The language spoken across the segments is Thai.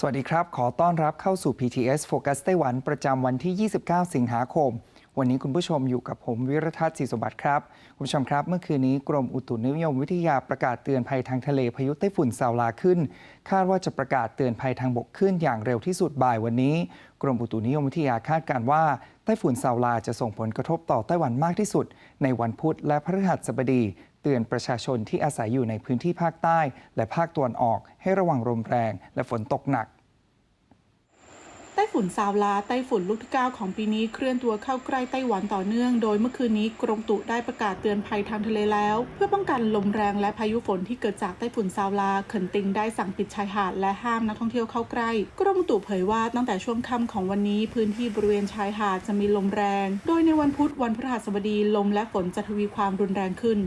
สวัสดีครับ ขอต้อนรับเข้าสู่ PTS Focus ไต้หวันประจำวันที่ 29 สิงหาคม วันนี้คุณผู้ชมอยู่กับผมวิรทัศน์ศรีสมบัติครับ คุณผู้ชมครับ เมื่อคืนนี้กรมอุตุนิยมวิทยาประกาศเตือนภัยทางทะเลพายุไต้ฝุ่นซาวลาขึ้น คาดว่าจะประกาศเตือนภัยทางบกขึ้นอย่างเร็วที่สุดบ่ายวันนี้ กรมอุตุนิยมวิทยาคาดการณ์ว่าไต้ฝุ่นซาวลาจะส่งผลกระทบต่อไต้หวันมากที่สุด ในวันพุธและพฤหัสบดี เตือนประชาชนที่อาศัยอยู่ในพื้นที่ภาคใต้ และภาคตะวันออกให้ระวังลมแรงและฝนตกหนักไต้ฝุ่นซาวลาไต้ฝุ่นลูกที่ 9 ของปีนี้เคลื่อนตัวเข้าใกล้ไต้หวันต่อเนื่อง โดยเมื่อคืนนี้กรมตุได้ประกาศเตือนภัยทางทะเลแล้ว เพื่อป้องกันลมแรงและพายุฝนที่เกิดจากไต้ฝุ่นซาวลาเขินติงได้สั่งปิดชายหาดและห้ามนักท่องเที่ยวเข้าใกล้ กรมตุเผยว่าตั้งแต่ช่วงค่ำของวันนี้พื้นที่บริเวณชายหาดจะมีลมแรง โดยในวันพุธวันพฤหัสบดีลมและฝนจะทวีความรุนแรงขึ้น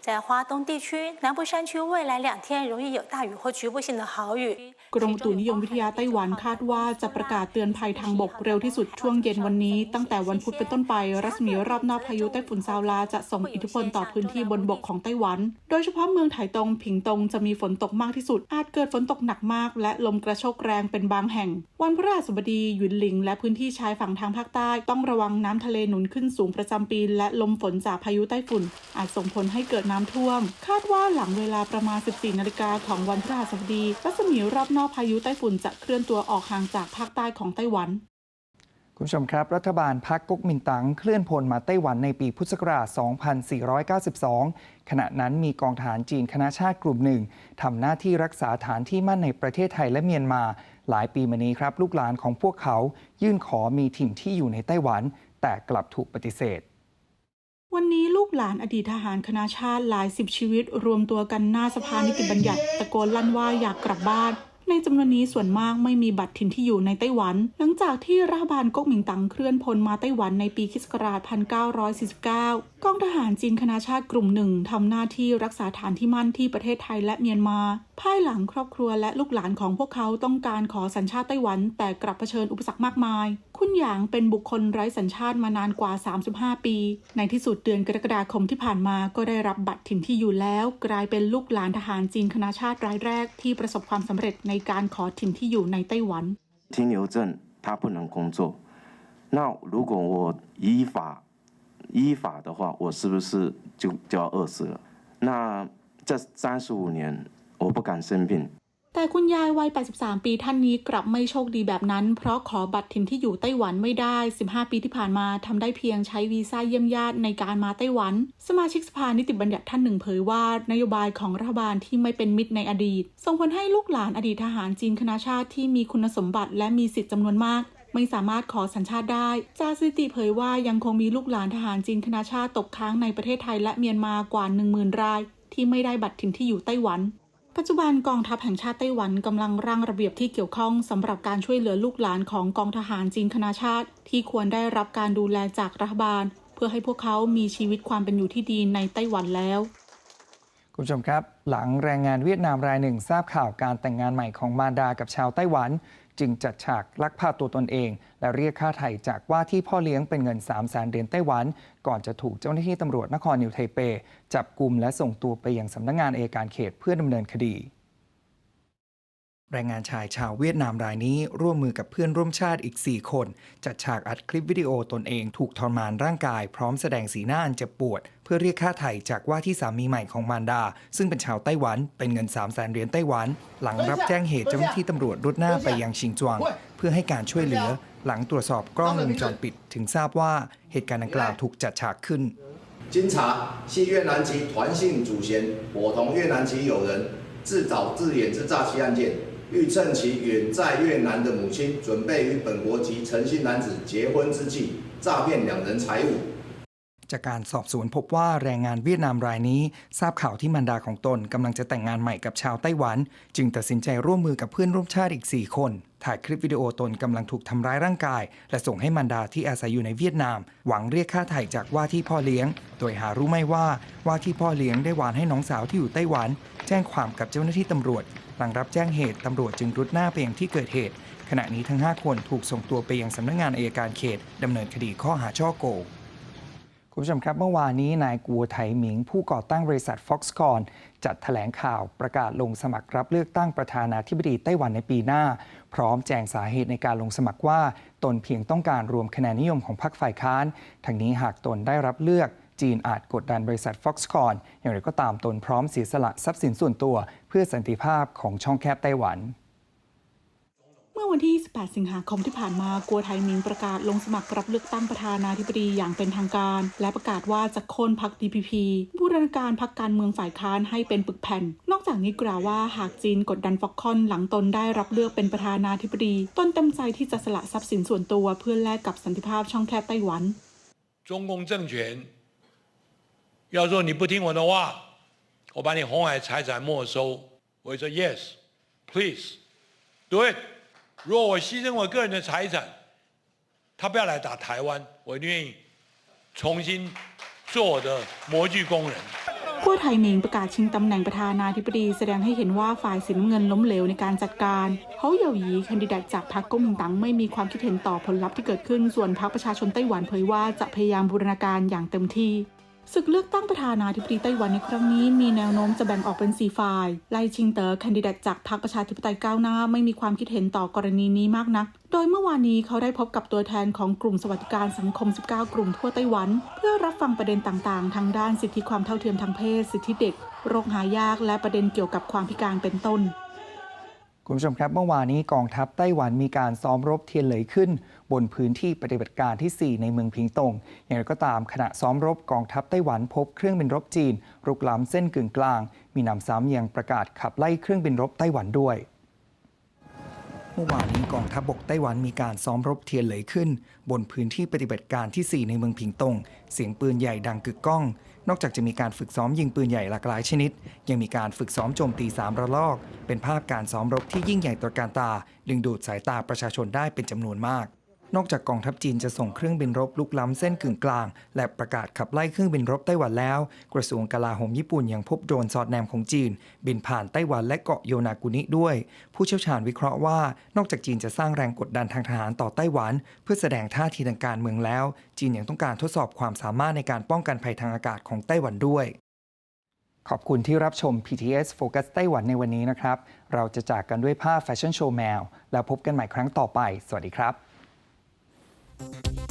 在华东地区、南部山区，未来两天容易有大雨或局部性的豪雨。 กรมอุตุนิยมวิทยาไต้หวันคาดว่าจะประกาศเตือนภัยทางบกเร็วที่สุดช่วงเย็นวันนี้ ตั้งแต่วันพุธเป็นต้นไป รัศมีรอบนอกพายุไต้ฝุ่นซาวลาจะส่งอิทธิพลต่อพื้นที่บนบกของไต้หวัน โดยเฉพาะเมืองไถตงผิงตงจะมีฝนตกมากที่สุด อาจเกิดฝนตกหนักมาก และลมกระโชกแรงเป็นบางแห่ง วันพฤหัสบดีหยุนหลิง และพื้นที่ชายฝั่งทางภาคใต้ ต้องระวังน้ำทะเลหนุนขึ้นสูงประจำปี และลมฝนจากพายุไต้ฝุ่น อาจส่งผลให้เกิดน้ำท่วม คาดว่าหลังเวลาประมาณ 14 นาฬิกาของวันพฤหัสบดีรัศมีรอบนอกพายุไต้ฝุ่นจะเคลื่อนตัวออกห่างจากภาคใต้ของไต้หวัน คุณผู้ชมครับ รัฐบาลพรรคก๊กมินตั๋งเคลื่อนพลมาไต้หวันในปีพุทธศักราช 2492 ขณะนั้นมีกองทหารจีนคณะชาติกลุ่มหนึ่งทำหน้าที่รักษาฐานที่มั่นในประเทศไทยและเมียนมา หลายปีมานี้ครับ ลูกหลานของพวกเขา ยื่นขอมีถิ่นที่อยู่ในไต้หวัน แต่กลับถูกปฏิเสธวันนี้ลูกหลานอดีตทหารคณะชาติหลายสิบชีวิต รวมตัวกันหน้าสภานิติบัญญัติ ตะโกนลั่นว่าอยากกลับบ้าน ในจำนวนนี้ส่วนมากไม่มีบัตรถิ่นที่อยู่ในไต้หวัน หลังจากที่รัฐบาลก๊กมิงตั๋งเคลื่อนพลมาไต้หวันในปีคศ1949 กองทหารจีนคณะชาติกลุ่มหนึ่งทำหน้าที่รักษาฐานที่มั่นที่ประเทศไทยและเมียนมาภายหลังครอบครัวและลูกหลานของพวกเขาต้องการขอสัญชาติไต้หวัน แต่กลับเผชิญอุปสรรคมากมาย คุณหยางเป็นบุคคลไร้สัญชาติมานานกว่า 35 ปี ในที่สุดเดือนกรกฎาคมที่ผ่านมาก็ได้รับบัตรถิ่นที่อยู่แล้ว กลายเป็นลูกหลานทหารจีนคณะชาติรายแรกที่ประสบความสำเร็จในการขอถิ่นที่อยู่ในไต้หวัน 停留证他不能工作，那如果我依法依法的话，我是不是就就要饿死了？那这三十五年 我不敢生病， แต่คุณยายวัย 83 ปีท่านนี้กลับไม่โชคดีแบบนั้น เพราะขอบัตรถิ่นที่อยู่ไต้หวันไม่ได้ 15 ปีที่ผ่านมาทำได้เพียงใช้วีซ่าเยี่ยมญาติในการมาไต้หวัน สมาชิกสภานิติบัญญัติท่านหนึ่งเผยว่า นโยบายของรัฐบาลที่ไม่เป็นมิตรในอดีต ส่งผลให้ลูกหลานอดีตทหารจีนคณะชาติที่มีคุณสมบัติและมีสิทธิจำนวนมาก ไม่สามารถขอสัญชาติได้ จากสถิติเผยว่ายังคงมีลูกหลานทหารจีนคณะชาติตกค้างในประเทศไทยและเมียนมากว่า 10,000 ราย ที่ไม่ได้บัตรถิ่นที่อยู่ไต้หวัน ปัจจุบันกองทัพแห่งชาติไต้หวันกำลังร่างระเบียบที่เกี่ยวข้องสำหรับการช่วยเหลือลูกหลานของกองทหารจีนคณะชาติ ที่ควรได้รับการดูแลจากรัฐบาล เพื่อให้พวกเขามีชีวิตความเป็นอยู่ที่ดีในไต้หวันแล้ว คุณผู้ชมครับ หลังแรงงานเวียดนามรายหนึ่งทราบข่าวการแต่งงานใหม่ของมารดากับชาวไต้หวัน จึงจัดฉากลักพาตัวตนเอง และเรียกค่าไถ่จากว่าที่พ่อเลี้ยงเป็นเงิน 3 0 0แสนเหรียญไต้หวัน ก่อนจะถูกเจ้าหน้าที่ตำรวจนครนิวไทเปจับกลุ่มและส่งตัวไปยังสำนักงานเอการเขตเพื่อดำเนินคดี แรงงานชายชาวเวียดนามรายนี้ร่วมมือกับเพื่อนร่วมชาติอีก 4 คน จัดฉากอัดคลิปวิดีโอตนเองถูกทรมานร่างกาย พร้อมแสดงสีหน้าอันเจ็บปวด เพื่อเรียกค่าไถ่จากว่าที่สามีใหม่ของมารดา ซึ่งเป็นชาวไต้หวันเป็นเงิน 3 0 0แสนเหรียญไต้หวัน หลังรับแจ้งเหตุเจ้าหน้าที่ตำรวจรุดหน้าไปยังชิงจวง เพื่อให้การช่วยเหลือ หลังตรวจสอบกล้องวงจรปิด ถึงทราบว่าเหตุการณ์ดังกล่าวถูกจัดฉากขึ้น 经查系越南籍团姓祖先伙同越南籍友人自找自演之诈欺案件， 欲趁其远在越南的母亲准备与本国籍陈姓男子结婚之际，诈骗两人财物。 จากการสอบสวนพบว่าแรงงานเวียดนามรายนี้ ทราบข่าวที่มารดาของตนกำลังจะแต่งงานใหม่กับชาวไต้หวัน จึงตัดสินใจร่วมมือกับเพื่อนร่วมชาติอีก 4 คน ถ่ายคลิปวิดีโอตนกำลังถูกทำร้ายร่างกาย และส่งให้มารดาที่อาศัยอยู่ในเวียดนาม หวังเรียกค่าไถ่จากว่าที่พ่อเลี้ยง โดยหารู้ไม่ว่าว่าที่พ่อเลี้ยงได้หวานให้น้องสาวที่อยู่ไต้หวัน แจ้งความกับเจ้าหน้าที่ตำรวจ หลังรับแจ้งเหตุตำรวจจึงรุดหน้าไปยังที่เกิดเหตุ ขณะนี้ทั้ง 5 คนถูกส่งตัวไปยังสำนักงานอัยการเขตดำเนินคดีข้อหาช่อโกงคุณผู้ชมครับเมื่อวานนี้นายกัวไถหมิง ผู้ก่อตั้งบริษัท Foxconn จัดแถลงข่าวประกาศลงสมัครรับเลือกตั้งประธานาธิบดีไต้หวันในปีหน้า พร้อมแจงสาเหตุในการลงสมัครว่า ตนเพียงต้องการรวมคะแนนนิยมของพรรคฝ่ายค้านทั้งนี้หากตนได้รับเลือก จีนอาจกดดันบริษัท Foxconn อย่างไรก็ตามตนพร้อมเสียสละทรัพย์สินส่วนตัว เพื่อสันติภาพของช่องแคบไต้หวัน เมื่อวันที่ 28 สิงหาคมที่ผ่านมากัวไทหมิงประกาศลงสมัครรับเลือกตั้งประธานาธิบดีอย่างเป็นทางการ และประกาศว่าจะโค่นพรรค DPP บูรณาการพรรคการเมืองฝ่ายค้านให้เป็นปึกแผ่น นอกจากนี้กล่าวว่าหากจีนกดดันฟ็อกคอนหลังตนได้รับเลือกเป็นประธานาธิบดี ตนเต็มใจที่จะสละทรัพย์สินส่วนตัวเพื่อแลกกับสันติภาพช่องแคบไต้หวัน 中共政权 要说你不听我的话，我把你红海财产没收，我会说 yes, please do it。如果我牺牲我个人的财产，他不要来打台湾，我一定愿意重新做我的模具工人。 กัวไทหมิงประกาศชิงตำแหน่งประธานาธิบดี แสดงให้เห็นว่าฝ่ายสีน้ำเงินล้มเหลวในการจัดการเขาเหย่าหยีแคนดิเดตจากพรรคก๊กมินตั๋งไม่มีความคิดเห็นต่อผลลัพธ์ที่เกิดขึ้น ส่วนพรรคประชาชนไต้หวันเผยว่าจะพยายามบูรณาการอย่างเต็มที่ ศึกเลือกตั้งประธานาธิบดีไต้หวันในครั้งนี้มีแนวโน้มจะแบ่งออกเป็นสีฝ่าย ไล่ชิงเตอ๋อแคนดิเดตจากพรรคประชาธิปไตยก้าวหน้าไม่มีความคิดเห็นต่อกรณีนี้มากนัก โดยเมื่อวานนี้เขาได้พบกับตัวแทนของกลุ่มสวัสดิการสังคม 19 กลุ่มทั่วไต้หวัน เพื่อรับฟังประเด็นต่างๆ ทางด้านสิทธิความเท่าเทียมทางเพศ สิทธิเด็ก โรคหายากและประเด็นเกี่ยวกับความพิการเป็นต้น คุณผู้ชมครับเมื่อวานนี้กองทัพไต้หวันมีการซ้อมรบเทียนเหลยขึ้น บนพื้นที่ปฏิบัติการที่ 4 ในเมืองพิงตง อย่างไรก็ตามขณะซ้อมรบกองทัพไต้หวันพบเครื่องบินรบจีนรุกล้ำเส้นกึ่งกลาง มีนำซ้ำยังประกาศขับไล่เครื่องบินรบไต้หวันด้วย เมื่อวานนี้กองทัพบบกไต้หวันมีการซ้อมรบเทียนเหลยขึ้น บนพื้นที่ปฏิบัติการที่ 4 ในเมืองพิงตง เสียงปืนใหญ่ดังกึกก้อง นอกจากจะมีการฝึกซ้อมยิงปืนใหญ่หลากหลายชนิด ยังมีการฝึกซ้อมโจมตีสามระลอก เป็นภาพการซ้อมรบที่ยิ่งใหญ่ตระการตา ดึงดูดสายตาประชาชนได้เป็นจำนวนมาก นอกจากกองทัพจีนจะส่งเครื่องบินรบลุกล้ำเส้นกึ่งกลาง และประกาศขับไล่เครื่องบินรบไต้หวันแล้ว กระทรวงกลาโหมญี่ปุ่นยังพบโดรนสอดแนมของจีน บินผ่านไต้หวันและเกาะโยนากุนิด้วย ผู้เชี่ยวชาญวิเคราะห์ว่า นอกจากจีนจะสร้างแรงกดดันทางทหารต่อไต้หวัน เพื่อแสดงท่าทีทางการเมืองแล้ว จีนยังต้องการทดสอบความสามารถในการป้องกันภัยทางอากาศของไต้หวันด้วย ขอบคุณที่รับชม PTS Focus ไต้หวันในวันนี้นะครับ เราจะจากกันด้วยภาพแฟชั่นโชว์แมว แล้วพบกันใหม่ครั้งต่อไป สวัสดีครับ Thank you.